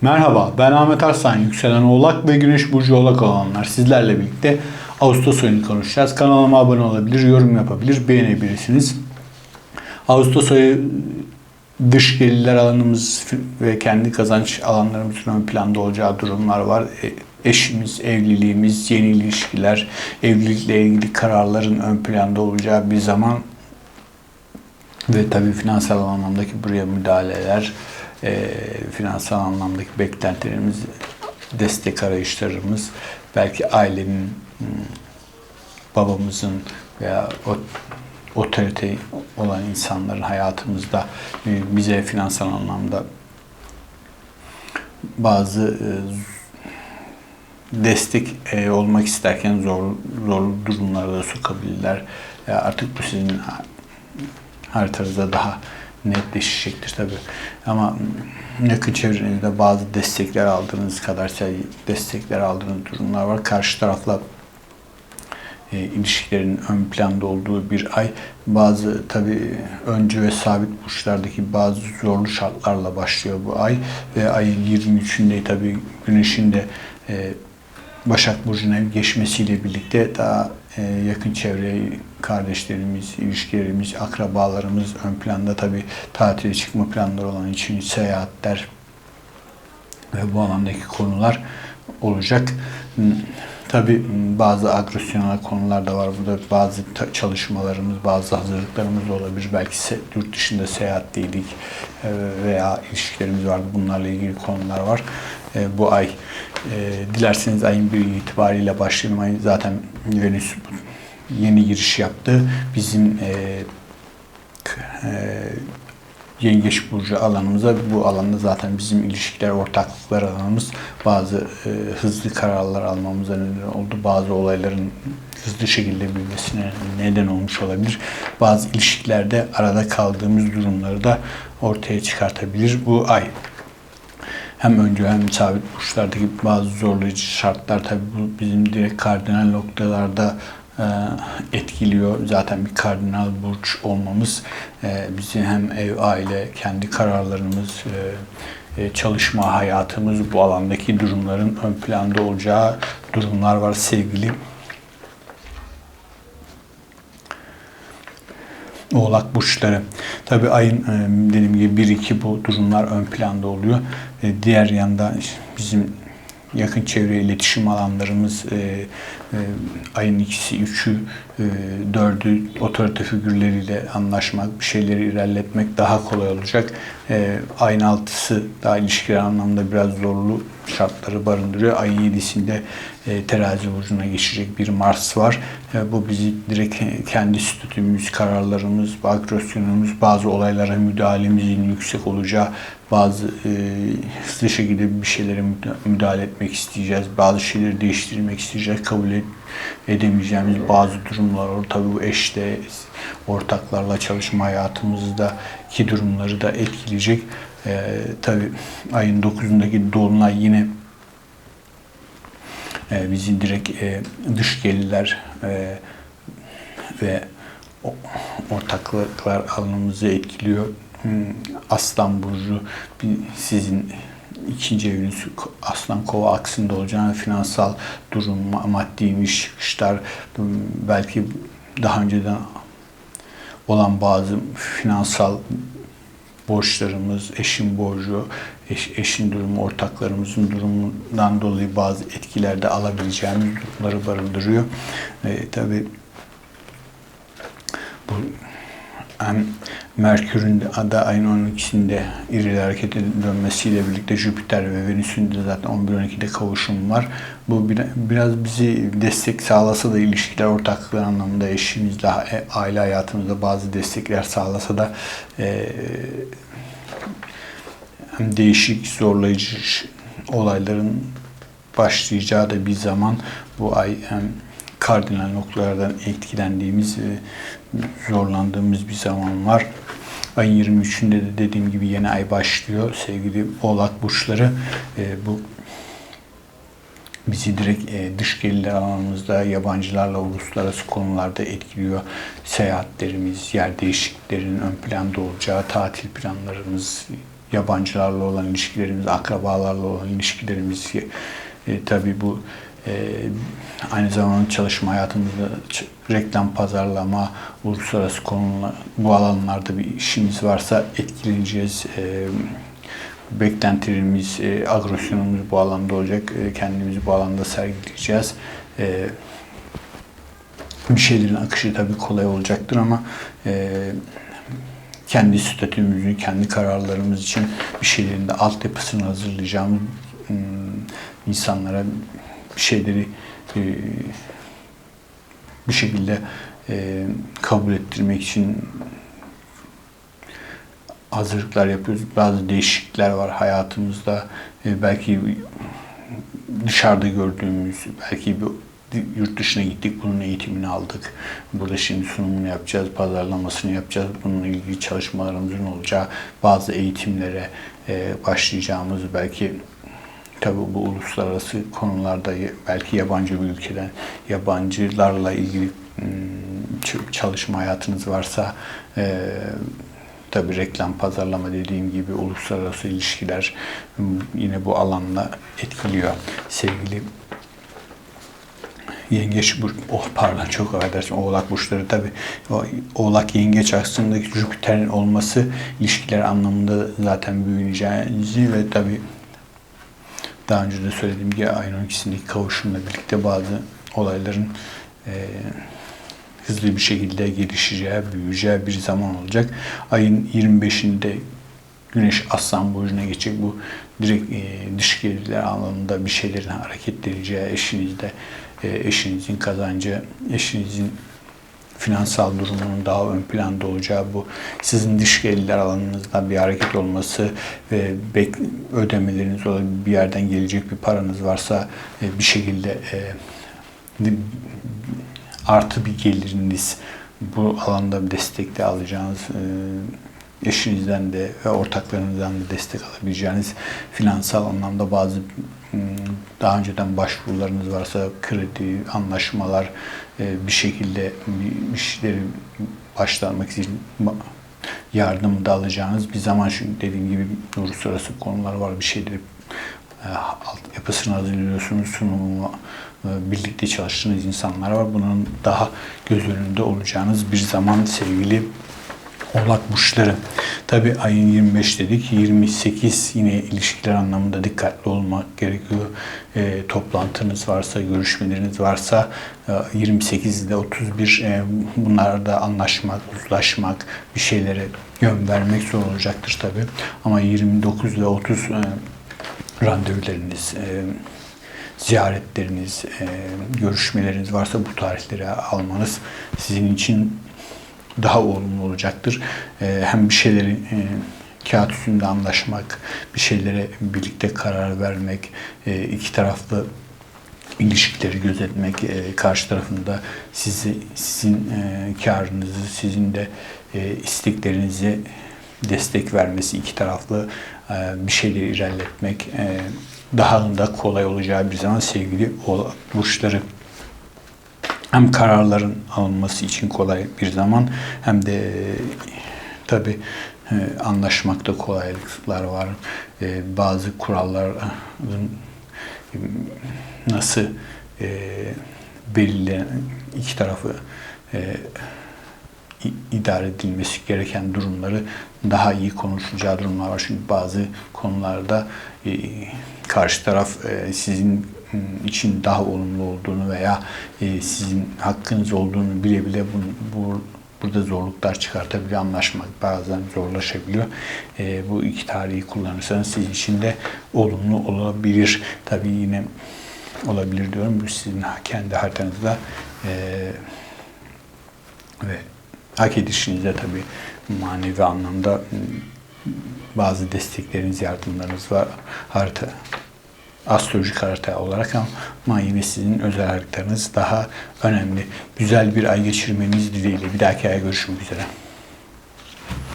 Merhaba, ben Ahmet Arslan, yükselen oğlak ve güneş burcu oğlak olanlar. Sizlerle birlikte Ağustos ayını konuşacağız. Kanalıma abone olabilir, yorum yapabilir, beğenebilirsiniz. Ağustos ayı dış gelirler alanımız ve kendi kazanç alanlarımızın ön planda olacağı durumlar var. E, Eşimiz, evliliğimiz, yeni ilişkiler, evlilikle ilgili kararların ön planda olacağı bir zaman ve tabii finansal anlamdaki buraya müdahaleler, e, finansal anlamdaki beklentilerimiz, destek arayışlarımız, belki ailenin, hmm, babamızın veya o otorite olan insanların hayatımızda e, bize finansal anlamda bazı e, destek e, olmak isterken zor zor durumlara da sokabilirler. Artık bu sizin haritanızda daha netleşecektir tabi. Ama yakın çevrenizde bazı destekler aldığınız kadar şey, destekler aldığınız durumlar var. Karşı tarafla e, ilişkilerin ön planda olduğu bir ay. Bazı tabi öncü ve sabit burçlardaki bazı zorlu şartlarla başlıyor bu ay ve ayın 23'ünde tabi güneşin de e, Başak Burcu'na geçmesiyle birlikte daha e, yakın çevre, kardeşlerimiz, ilişkilerimiz, akrabalarımız ön planda tabi tatile çıkma planları olan için seyahatler ve bu alandaki konular olacak. Tabi bazı agresyonel konular da var. Burada bazı çalışmalarımız, bazı hazırlıklarımız olabilir. Belki yurt dışında seyahatteydik e, veya ilişkilerimiz vardı. Bunlarla ilgili konular var. E, bu ay dilerseniz ayın bir itibariyle başlayalım. Ay zaten Venüs yeni giriş yaptı. Bizim Yengeç Burcu alanımıza bu alanda zaten bizim ilişkiler, ortaklıklar alanımız bazı e, hızlı kararlar almamıza neden oldu. Bazı olayların hızlı şekilde büyümesine neden olmuş olabilir. Bazı ilişkilerde arada kaldığımız durumları da ortaya çıkartabilir bu ay. Hem öncü hem sabit burçlardaki bazı zorlayıcı şartlar tabii bu bizim direkt kardinal noktalarda etkiliyor. Zaten bir kardinal burç olmamız e, bizi hem ev, aile, kendi kararlarımız, e, çalışma hayatımız bu alandaki durumların ön planda olacağı durumlar var sevgili Oğlak burçları. Tabi ayın dediğim gibi 1-2 bu durumlar ön planda oluyor. Diğer yanda bizim yakın çevre iletişim alanlarımız e, e, ayın ikisi, üçü, e, dördü otorite figürleriyle anlaşmak, bir şeyleri ilerletmek daha kolay olacak. E, ayın altısı daha ilişkiler anlamda biraz zorlu şartları barındırıyor. Ayın yedisinde e, terazi burcuna geçecek bir Mars var. E, bu bizi direkt kendi statümüz, kararlarımız, agresyonumuz, bazı olaylara müdahalemizin yüksek olacağı, bazı e, hızlı şekilde bir şeylere müdahale etmek isteyeceğiz. Bazı şeyleri değiştirmek isteyeceğiz. Kabul et, edemeyeceğimiz bazı durumlar var. Tabii bu eşte, ortaklarla çalışma hayatımızdaki durumları da etkileyecek. E, tabii ayın 9'undaki Dolunay yine e, bizi direkt e, dış gelirler e, ve ortaklıklar alanımızı etkiliyor. Hmm, Aslan Burcu sizin ikinci eviniz Aslan Kova aksında olacağını finansal durum, maddi çıkışlar, belki daha önceden olan bazı finansal borçlarımız, eşin borcu, eş, eşin durumu, ortaklarımızın durumundan dolayı bazı etkiler de alabileceğimiz durumları barındırıyor. E, tabii bu hem Merkür'ün de ayın 12'sinde iri harekete dönmesiyle birlikte Jüpiter ve Venüs'ün de zaten 11-12'de kavuşum var. Bu biraz bizi destek sağlasa da ilişkiler, ortaklıklar anlamında eşimizle, aile hayatımızda bazı destekler sağlasa da e, hem değişik, zorlayıcı olayların başlayacağı da bir zaman bu ay hem kardinal noktalardan etkilendiğimiz ve zorlandığımız bir zaman var. Ayın 23'ünde de dediğim gibi yeni ay başlıyor. Sevgili oğlak burçları e, bu bizi direkt e, dış gelirler alanımızda yabancılarla uluslararası konularda etkiliyor. Seyahatlerimiz, yer değişikliklerinin ön planda olacağı, tatil planlarımız, yabancılarla olan ilişkilerimiz, akrabalarla olan ilişkilerimiz, e, tabii bu e, aynı zamanda çalışma hayatımızda reklam, pazarlama, uluslararası konular, bu alanlarda bir işimiz varsa etkileneceğiz. E, beklentilerimiz, e, agresyonumuz bu alanda olacak. E, kendimizi bu alanda sergileyeceğiz. E, bir şeylerin akışı tabii kolay olacaktır ama e, kendi statümüzü, kendi kararlarımız için bir şeylerin de altyapısını hazırlayacağımız ım, insanlara bir şeyleri e, bir şekilde e, kabul ettirmek için hazırlıklar yapıyoruz. Bazı değişiklikler var hayatımızda. E, belki dışarıda gördüğümüz, belki bir yurt dışına gittik, bunun eğitimini aldık. Burada şimdi sunumunu yapacağız, pazarlamasını yapacağız. Bununla ilgili çalışmalarımızın olacağı bazı eğitimlere e, başlayacağımız belki tabii bu uluslararası konularda belki yabancı bir ülkeden yabancılarla ilgili ım, çalışma hayatınız varsa e, tabii reklam, pazarlama dediğim gibi uluslararası ilişkiler ım, yine bu alanla etkiliyor. Sevgili yengeç burcu, oh pardon çok affedersin oğlak burçları tabi oğlak yengeç aksındaki Jüpiter'in olması ilişkiler anlamında zaten büyüyeceğinizi ve tabi daha önce de söylediğim gibi ayın 12'sindeki kavuşumla birlikte bazı olayların e, hızlı bir şekilde gelişeceği, büyüyeceği bir zaman olacak. Ayın 25'inde Güneş Aslan Burcu'na geçecek. Bu direkt e, dış gelirler alanında bir şeylerin hareketleneceği, eşinizde e, eşinizin kazancı, eşinizin finansal durumunun daha ön planda olacağı bu sizin dış gelirler alanınızda bir hareket olması ve ödemeleriniz olabilir bir yerden gelecek bir paranız varsa e, bir şekilde e, artı bir geliriniz bu alanda bir destekte alacağınız e, eşinizden de ve ortaklarınızdan da destek alabileceğiniz finansal anlamda bazı daha önceden başvurularınız varsa kredi, anlaşmalar bir şekilde işleri başlamak için yardım da alacağınız bir zaman. Çünkü dediğim gibi uluslararası konular var. Bir şeyleri yapısını hazırlıyorsunuz. Sunumu birlikte çalıştığınız insanlar var. Bunun daha göz önünde olacağınız bir zaman sevgili Oğlak burçları. Tabi ayın 25 dedik. 28 yine ilişkiler anlamında dikkatli olmak gerekiyor. E, toplantınız varsa, görüşmeleriniz varsa e, 28 ile 31 e, bunlarda anlaşmak, uzlaşmak, bir şeylere yön vermek zor olacaktır tabi. Ama 29 ve 30 e, randevularınız, e, ziyaretleriniz, e, görüşmeleriniz varsa bu tarihleri almanız sizin için daha olumlu olacaktır. E, hem bir şeyleri e, kağıt üstünde anlaşmak, bir şeylere birlikte karar vermek, e, iki taraflı ilişkileri gözetmek, e, karşı tarafında sizi sizin e, karınızı, sizin de e, isteklerinizi destek vermesi, iki taraflı e, bir şeyleri ilerletmek e, daha da kolay olacağı bir zaman sevgili burçları hem kararların alınması için kolay bir zaman hem de tabi anlaşmakta kolaylıklar var. E, bazı kuralların nasıl e, belirlenen iki tarafı e, idare edilmesi gereken durumları daha iyi konuşulacağı durumlar var. Çünkü bazı konularda karşı taraf sizin için daha olumlu olduğunu veya e, sizin hakkınız olduğunu bile bile bu, bu burada zorluklar çıkartabiliyor. Anlaşmak bazen zorlaşabiliyor. E, bu iki tarihi kullanırsanız sizin için de olumlu olabilir. Tabii yine olabilir diyorum. Bu sizin kendi haritanızda e, ve hak edişinizde tabii manevi anlamda bazı destekleriniz, yardımlarınız var. Harita astrolojik harita olarak ama yine sizin özel haritalarınız daha önemli. Güzel bir ay geçirmeniz dileğiyle. Bir dahaki ay görüşmek üzere.